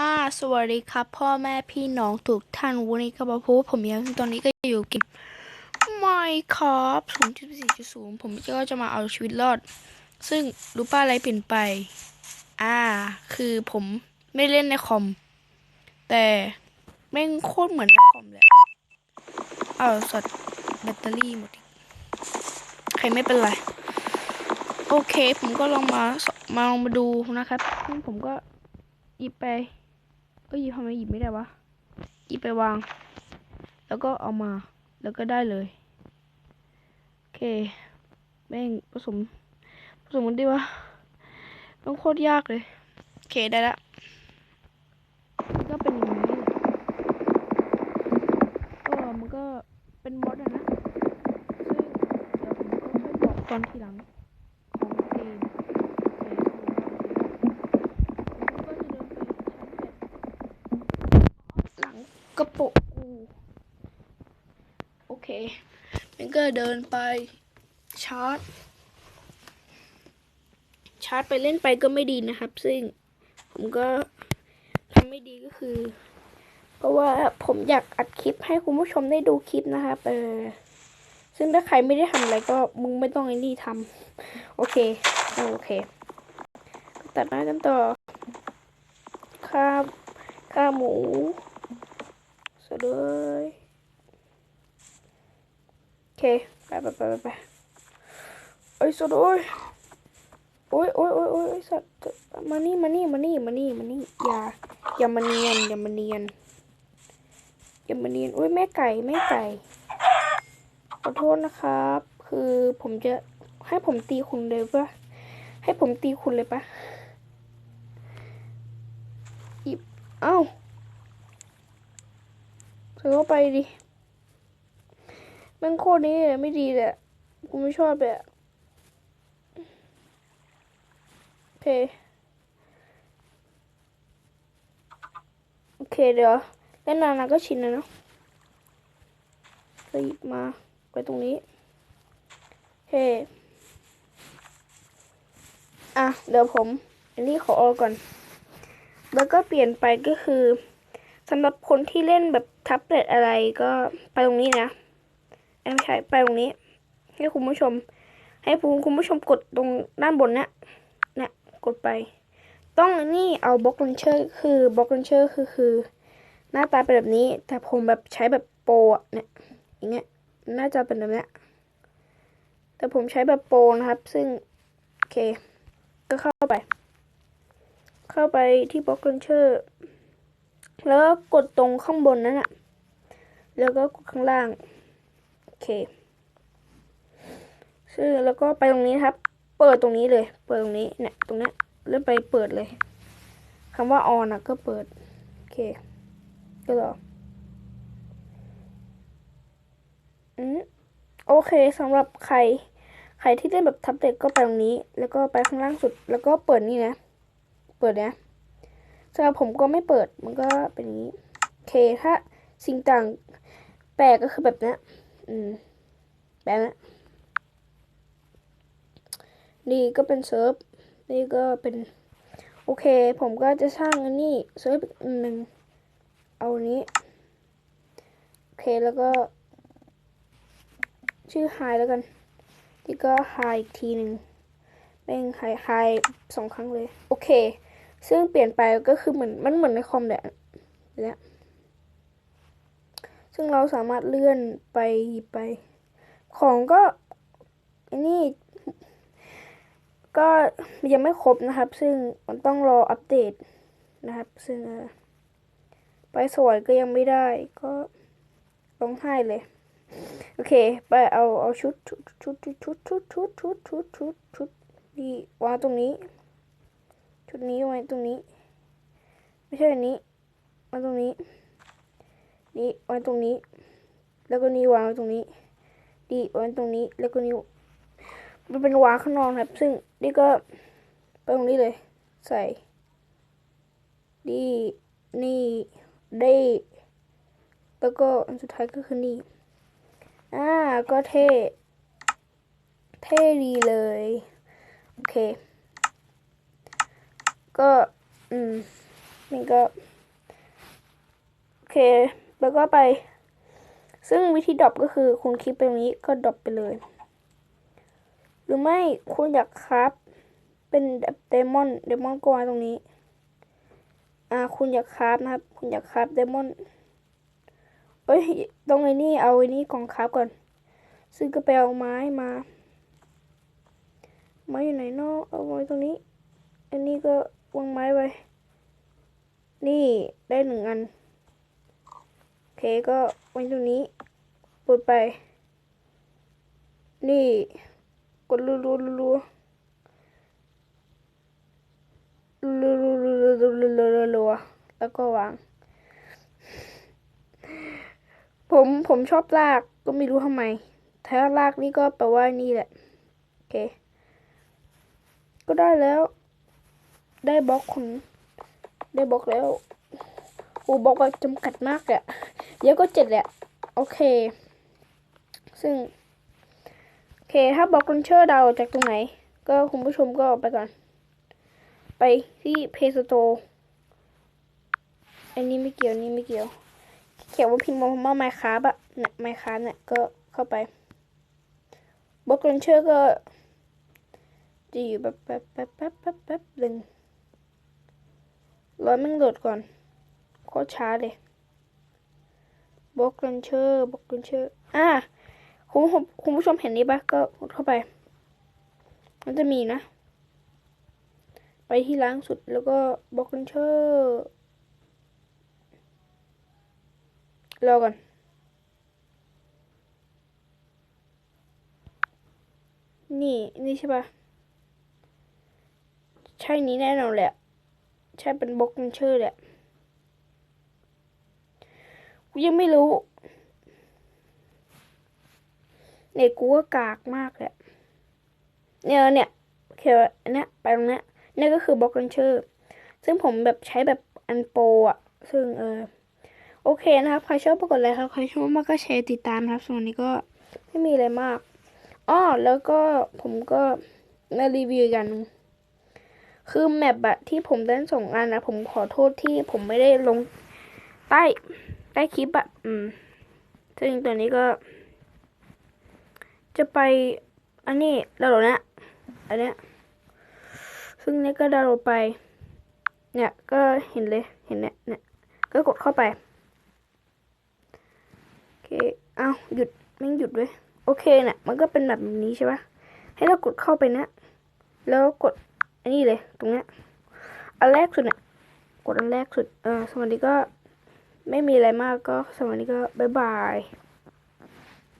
อ่าสวัสดีครับ พ่อแม่พี่น้องทุกท่านวันนี้ก็มาพบกับผมยังตอนนี้ก็อยู่กินไม่ครับ0.4.0ผมก็จะมาเอาชีวิตรอด ซึ่งรู้ป้าอะไรเปลี่ยนไป อ่า คือผมไม่เล่นในคอม แต่แม่งโคตรเหมือนในคอมเลยเอาสัตว์แบตเตอรี่หมดใครไม่เป็นไร โอเค ผมก็ลองมามาลองมาดูนะครับซึ่งผมก็หยิบไป ก็หยิบทำไมหยิบไม่ได้วะหยิบไปวาง แล้วก็เอามาแล้วก็ได้เลย โอเค แม่งผสม ผสมกันดีวะต้องโคตรยากเลย โอเคได้ละ ก็เป็นอย่างนี้ก็มันก็เป็นมอดอะนะ ซึ่งเดี๋ยวผมก็ค่อยบอกตอนทีหลังของเกมโอเคผมก็จะเดินไปชั้นแปดหลัง กระโปะกูโอเคมันก็เดินไปชาร์จ ชาร์จไปเล่นไปก็ไม่ดีนะครับ ซึ่งผมก็ทำไม่ดีก็คือ เพราะว่าผมอยากอัดคลิปให้คุณผู้ชมได้ดูคลิปนะครับเออซึ่งถ้าใครไม่ได้ทำอะไรก็มึงไม่ต้องไอ้นี่ทำโอเคโอเค ตัดหน้ากันต่อข้าวข้าหมู สะเลยโอเคไปไปไปไปไปไอ้ยสะเลยโอ้ยโอ้ยโอ้ยโอ้ยสัตว์มานี่มานี่มานี่มานี่มานี่อย่าอย่ามาเนียนอย่ามาเนียนอย่ามาเนียนโอ้ยแม่ไก่แม่ไก่ขอโทษนะครับ คือผมจะให้ผมตีคุณเลยปะให้ผมตีคุณเลยปะหยิบเอ้า เธอเข้าไปดิแมันโคตรนี้เลยไม่ดีเลยอะกูไม่ชอบเลยอะโอเค โอเคเดี๋ยวเล่นนานๆก็ชินแล้วเนาะก็หยิบมาไปตรงนี้เฮ้อะ เดี๋ยวผม อันนี้ขอออกก่อน แล้วก็เปลี่ยนไปก็คือสำหรับคนที่เล่นแบบ แท็บเล็ตอะไรก็ไปตรงนี้นะเอ้ยไม่ใช่ไปตรงนี้ ให้คุณผู้ชม ให้คุณคุณผู้ชมกดตรงด้านบนเนี้ยเนี่ยกดไป ต้องนี่เอาบล็อกลันเชอร์คือบล็อกลันเชอร์คือคือ หน้าตาเป็นแบบนี้ แต่ผมแบบใช้แบบโปรอะเนี่ยอย่างเงี้ยน่าจะเป็นแบบเนี้ยแต่ผมใช้แบบโปรนะครับ ซึ่ง โอเค ก็เข้าไป เข้าไปที่บล็อกลันเชอร์ แล้วก็กดตรงข้างบนนั้นอะแล้วก็กดข้างล่าง โอเคซึ่งแล้วก็ไปตรงนี้ครับ เปิดตรงนี้เลย เปิดตรงนี้เนี่ยตรงเนี้ยเลื่นไปเปิดเลยคำว่า on อะก็เปิด โอเค ก็รออืมโอเคสำหรับใคร ใครที่เล่นแบบท็บเล็ตก็ไปตรงนี้ แล้วก็ไปข้างล่างสุด แล้วก็เปิดนี่นะ เปิดนะ สำหรับผมก็ไม่เปิดมันก็เป็นอย่างนี้โอเคถ้าสิ่งต่างแปลกก็คือแบบนี้อืมแบบนี้นี่ก็เป็นเซิร์ฟนี่ก็เป็น โอเค ผมก็จะสร้างอันนี้เซิร์ฟอีกอันหนึ่งเอาอันนี้โอเคแล้วก็ ชื่อไฮแล้วกันที่ก็ไฮอีกทีหนึ่งแม่งไฮไฮสองครั้งเลย โอเค ซึ่งเปลี่ยนไปก็คือเหมือนมันเหมือนในคอมแหละแล้วซึ่งเราสามารถเลื่อนไปหยิบไป ของก็อันนี้ ก็ยังไม่ครบนะครับ ซึ่งมันต้องรออัปเดตนะครับ ซึ่งไปสวรรค์ก็ยังไม่ได้ก็ร้องไห้เลย โอเค ไปเอาเอาชุดชุดชุดชุดชุดชุดชุดชุดชุดชุดนี่วางตรงนี้ ชุดนี้ไว้ตรงนี้ ไม่ใช่อันนี้ไวางตรงนี้ นี่วางตรงนี้ แล้วก็นี่วางไว้ตรงนี้ดีไวางตรงนี้ แล้วก็นี่มันเป็นวางข้างนอกครับ ซึ่งนี่ก็ไปตรงนี้เลย ใส่ดีนี่ได้แล้วก็อันสุดท้ายก็คือนี่อ่าก็เท่ เท่ดีเลย โอเค ก็ อืม นี่ก็ โอเค แล้วก็ไป ซึ่งวิธีดรอปก็คือคุณคลิกไปตรงนี้ก็ดรอปไปเลย หรือไม่คุณอยากครับ เป็นเดมอนเดมอนก็วางตรงนี้ อ่า คุณอยากคราฟนะครับ คุณอยากคราฟเดมอนเอ้ยต้องไอ้นี่เอาไอ้นี่กองคราฟก่อน ซึ่งก็ไปเอาไม้มาไม้อยู่ไหนเนาะเอาไว้ตรงนี้ อันนี้ก็ วางไม้ไว้ นี่ได้หนึ่งอัน โอเคก็ไว้ตรงนี้กดไป นี่ กดรัวรัวรัวรัวรัวรัวรัวรัวรัวรัวรัวรัวแล้วก็วาง ผมผมชอบลากก็ไม่รู้ทำไม ถ้าลากนี่ก็แปลว่านี่แหละ โอเค ก็ได้แล้ว ได้บล็อกคนได้บล็อกแล้วโอ้บล็อกแบบจำกัดมากอะเดี๋ยวก็เจ็ดแหละ โอเค ซึ่ง โอเค ถ้าบล็อกลันเชอร์ดาจากตรงไหน ก็คุณผู้ชมก็ไปก่อน ไปที่เพย์สโตอันนี้ไม่เกี่ยวนนี้ไม่เกี่ยว เขียนว่าพิมพ์มาไมค้าบะเนี่ยไมค้าเนี่ยก็เข้าไปบล็อกลันเชอร์ก็จะอยู่แบบแป๊บแป๊บแป๊บแป๊บแป๊บหนึ่ง รอมันโหลดก่อนโคตรช้าเลยบล็อกลันเชอร์บล็อกลันเชอร์อ่าคุณผู้คุณผู้ชมเห็นนี้ปะก็กดเข้าไป มันจะมีนะ ไปที่ล่างสุดแล้วก็บล็อกลันเชอร์รอก่อนนี่ นี่ใช่ปะใช่นี้แน่นอนแหละ ใช่เป็นบล็อกนันเชอร์แหละกูยังไม่รู้เนี่ยกูก็กากมากแหละเนี่ยเนี่ยโอเคอันเนี้ยไปตรงเนี้ยนี่ก็คือบล็อกนันเชอร์ซึ่งผมแบบใช้แบบอันโปรอะ ซึ่งเออ โอเคนะครับ ใครชอบปรากฏอะไรครับ ใครชอบมากก็แชร์ติดตามครับ ส่วนนี้ก็ไม่มีอะไรมาก อ้อ แล้วก็ผมก็มารีวิวกัน คือแมปอะที่ผมเล่นส่งงานนะผมขอโทษที่ผมไม่ได้ลงใต้ใต้คลิปอะอืม ซึ่งตัวนี้ก็ จะไป อันนี้ดาวน์โหลดนะอันเนี้ยซึ่งนี่ก็ดาวน์โหลดไป เนี่ย ก็เห็นเลยเห็นเนี่ยเนี่ยก็กดเข้าไปโอเคเอาหยุดแม่งหยุดด้วยโอเคเนี่ยมันก็เป็นแบบนี้ใช่ปะให้เรากดเข้าไปเนะ แล้วกด อันนี้เลยตรงเนี้ยอันแรกสุดเนี่ยกดอันแรกสุดเออสวัสดีก็ไม่มีอะไรมากก็สวัสดีก็บ๊ายบาย